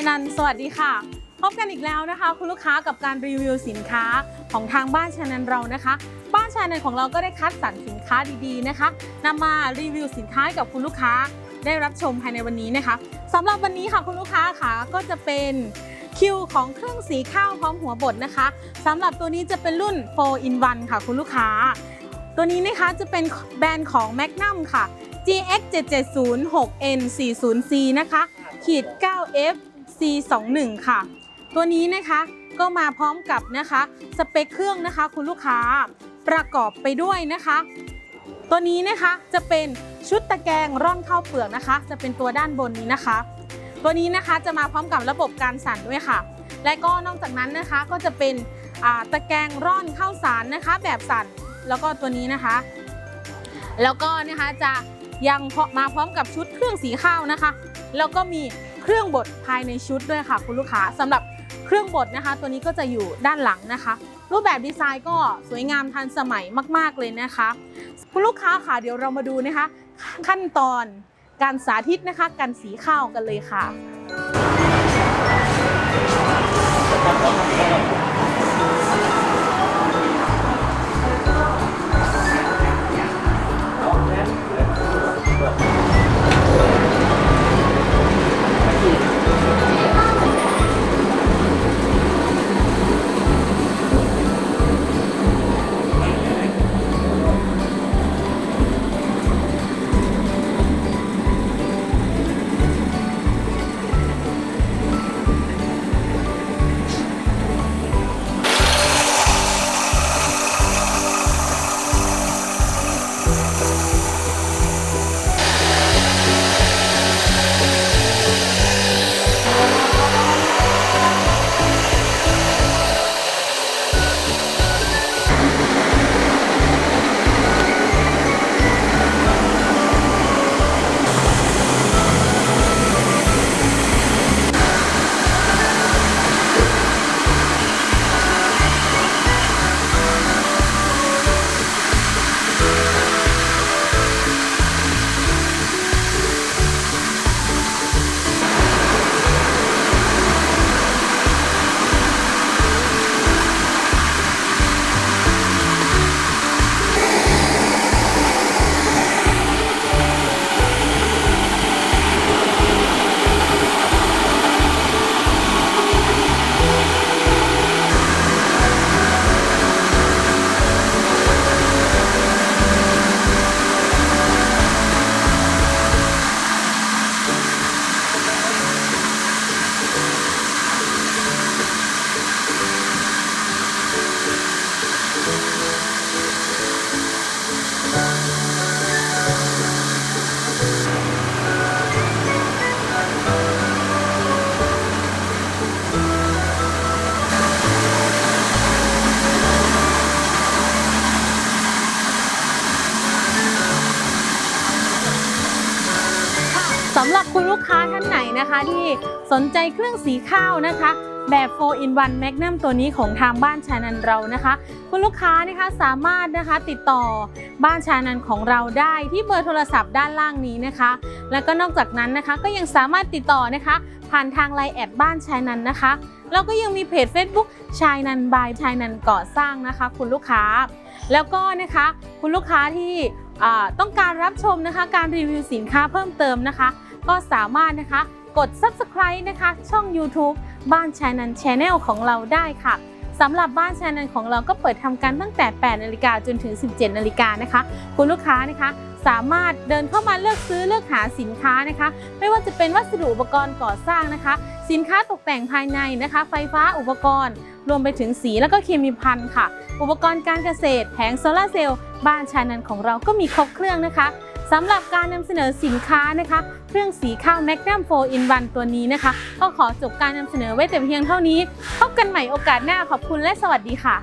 ายนัน สวัสดีค่ะ พบกันอีกแล้วนะคะ คุณลูกค้ากับการรีวิวสินค้าของทางบ้านชานันเรานะคะ บ้านชานันของเราก็ได้คัดสรรสินค้าดีๆนะคะนำมารีวิวสินค้าให้กับคุณลูกค้าได้รับชมภายในวันนี้นะคะสำหรับวันนี้ค่ะคุณลูกค้าค่ะก็จะเป็นคิวของเครื่องสีข้าวพร้อมหัวบดนะคะสำหรับตัวนี้จะเป็นรุ่น 4 in 1 ค่ะ คุณลูกค้า ตัวนี้นะคะจะเป็นแบรนด์ของ Magnum ค่ะ GX 770 6N 40C นะคะขีด 9F C21 ค่ะ ตัวนี้นะคะก็มาพร้อมกับนะคะสเปคเครื่องนะคะ คุณลูกค้าประกอบไปด้วยนะคะ ตัวนี้นะคะจะเป็นชุดตะแกรงร่อนข้าวเปลือกนะคะ จะเป็นตัวด้านบนนี้นะคะ ตัวนี้นะคะจะมาพร้อมกับระบบการสั่นด้วยค่ะ และก็นอกจากนั้นนะคะก็จะเป็นตะแกรงร่อนข้าวสารนะคะ แบบสั่นแล้วก็ตัวนี้นะคะ แล้วก็นะคะจะยังมาพร้อมกับชุดเครื่องสีข้าวนะคะ แล้วก็มี รื่องบดภายในชุดด้วยค่ะ คุณลูกค้าสำหรับเครื่องบดนะคะ ตัวนี้ก็จะอยู่ด้านหลังนะคะ รูปแบบดีไซน์ก็สวยงามทันสมัยมาก ๆ เลยนะคะ คุณลูกค้าค่ะเดี๋ยวเรามาดูนะคะ ขั้นตอนการสาธิตนะคะการสีข้าวกันเลยค่ะ สำหรับคุณลูกค้าท่านไหนนะคะ ที่สนใจเครื่องสีข้าวนะคะ แบบ 4 in 1 Magnum ตัวนี้ของทางบ้านชานันเรานะคะ คุณลูกค้านะคะสามารถนะคะติดต่อบ้านชานันของเราได้ที่เบอร์โทรศัพท์ด้านล่างนี้นะคะ แล้วก็นอกจากนั้นนะคะก็ยังสามารถติดต่อนะคะ ผ่านทางไลน์แอดบ้านชายนันนะคะแล้วก็ยังมีเพจ Facebook ชายนันบายชายนันก่อสร้างนะคะ คุณลูกค้า แล้วก็นะคะคุณลูกค้าที่ต้องการรับชมนะคะ การรีวิวสินค้าเพิ่มเติมนะคะ ก็สามารถนะคะกด subscribe นะคะ ช่อง YouTube บ้านชายนัน Channel ของเราได้ค่ะสำหรับบ้านชายนันของเราก็เปิดทำการตั้งแต่ 8 นาฬิกาจนถึง 17 นาฬิกานะคะ คุณลูกค้านะคะสามารถเดินเข้ามาเลือกซื้อเลือกหาสินค้านะคะ ไม่ว่าจะเป็นวัสดุอุปกรณ์ก่อสร้างนะคะ สินค้าตกแต่งภายในนะคะ ไฟฟ้าอุปกรณ์ รวมไปถึงสีแล้วก็เคมีภัณฑ์ค่ะ อุปกรณ์การเกษตรแผงโซลาร์เซลล์บ้านชานันของเราก็มีครบเครื่องนะคะสำหรับการนำเสนอสินค้านะคะ เครื่องสีข้าว Magnum 4 in 1 ตัวนี้นะคะ ก็ขอจบการนำเสนอไว้แต่เพียงเท่านี้ พบกันใหม่โอกาสหน้าขอบคุณและสวัสดีค่ะ